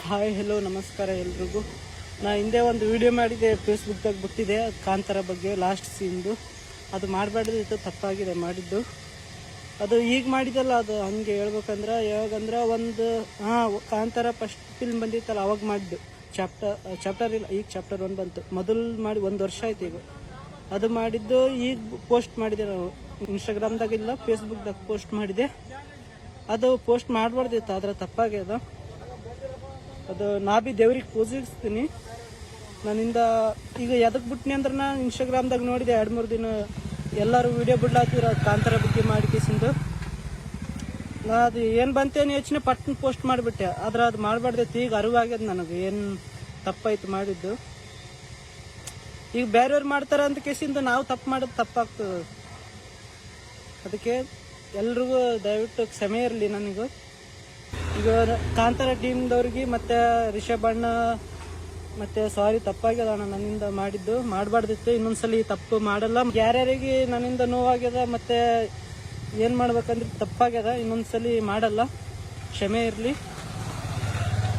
Hi hello ನಮಸ್ಕಾರ ಎಲ್ರಿಗೂ. ನಾ ಹಿಂದೆ ಒಂದು ವಿಡಿಯೋ ಮಾಡಿದೆ ಫೇಸ್ಬುಕ್ದಾಗ ಬಿಟ್ಟಿದೆ, ಕಾಂತಾರ ಬಗ್ಗೆ ಲಾಸ್ಟ್ ಸೀನ್ದು ಅದು ಮಾಡಬಾರ್ದಿತ್ತು ತಪ್ಪಾಗಿದೆ ಮಾಡಿದ್ದು. ಅದು ಈಗ ಮಾಡಿದ್ದಲ್ಲ, ಅದು ಹಂಗೆ ಹೇಳ್ಬೇಕಂದ್ರೆ, ಯಾವಾಗಂದ್ರೆ ಒಂದು, ಹಾಂ, ಕಾಂತಾರ ಫಸ್ಟ್ ಫಿಲ್ಮ್ ಬಂದಿತ್ತಲ್ಲ, ಅವಾಗ ಮಾಡಿದ್ದು. ಚಾಪ್ಟರ್ ಚಾಪ್ಟರ್ ಇಲ್ಲ, ಈಗ ಚಾಪ್ಟರ್ ಒನ್ ಬಂತು. ಮೊದಲು ಮಾಡಿ ಒಂದು ವರ್ಷ ಆಯ್ತು ಈಗ. ಅದು ಮಾಡಿದ್ದು, ಈಗ ಪೋಸ್ಟ್ ಮಾಡಿದೆ ನಾವು. ಇನ್ಸ್ಟಾಗ್ರಾಮ್ದಾಗಿಲ್ಲ ಫೇಸ್ಬುಕ್ದಾಗ ಪೋಸ್ಟ್ ಮಾಡಿದೆ. ಅದು ಪೋಸ್ಟ್ ಮಾಡಬಾರ್ದಿತ್ತು, ಆದ್ರೆ ತಪ್ಪಾಗ್ಯದ. ಅದು ನಾ ಬಿ ದೇವ್ರಿಗೆ ಪೂಜಿಸ್ತೀನಿ. ನನ್ನಿಂದ ಈಗ ಎದಕ್ಕೆ ಬಿಟ್ನಿ ಅಂದ್ರೆ ನಾನು ಇನ್ಸ್ಟಾಗ್ರಾಮ್ದಾಗ ನೋಡಿದೆ, ಎರಡು ಮೂರು ದಿನ ಎಲ್ಲರೂ ವಿಡಿಯೋ ಬಿಡ್ಲಾತಿರ ಕಾಂತಾರ ಬಗ್ಗೆ ಮಾಡಿ ಕೇಸಿಂದು ನಾ ಅದು ಏನು ಬಂತೇನು ಯೋಚನೆ ಪಟ್ನ ಪೋಸ್ಟ್ ಮಾಡಿಬಿಟ್ಟೆ. ಆದ್ರೆ ಅದು ಮಾಡಬಾರ್ದೈತಿ, ಈಗ ಅರಿವಾಗ್ಯದ ನನಗೆ, ಏನು ತಪ್ಪಾಯ್ತು ಮಾಡಿದ್ದು. ಈಗ ಬೇರೆಯವ್ರು ಮಾಡ್ತಾರೆ ಅಂತ ಕೇಸಿಂದ ನಾವು ತಪ್ಪು ಮಾಡೋದು ತಪ್ಪಾಗ್ತದೆ. ಅದಕ್ಕೆ ಎಲ್ರಿಗೂ ದಯವಿಟ್ಟು ಕ್ಷಮೆ ಇರಲಿ ನನಗೂ. ಈಗ ಕಾಂತಾರ ಟೀಮ್ದವ್ರಿಗೆ ಮತ್ತೆ ರಿಷಬ್ ಅಣ್ಣ ಮತ್ತೆ ಸಾರಿ ತಪ್ಪಾಗ್ಯದ ಅಣ್ಣ ನನ್ನಿಂದ ಮಾಡಿದ್ದು. ಮಾಡಬಾರ್ದಿತ್ತು. ಇನ್ನೊಂದ್ಸಲಿ ತಪ್ಪು ಮಾಡಲ್ಲ. ಯಾರ್ಯಾರಿಗೆ ನನ್ನಿಂದ ನೋವಾಗ್ಯದ ಮತ್ತೆ ಏನು ಮಾಡ್ಬೇಕಂದ್ರೆ ತಪ್ಪಾಗ್ಯದ, ಇನ್ನೊಂದ್ಸಲಿ ಮಾಡಲ್ಲ. ಕ್ಷಮೆ ಇರಲಿ.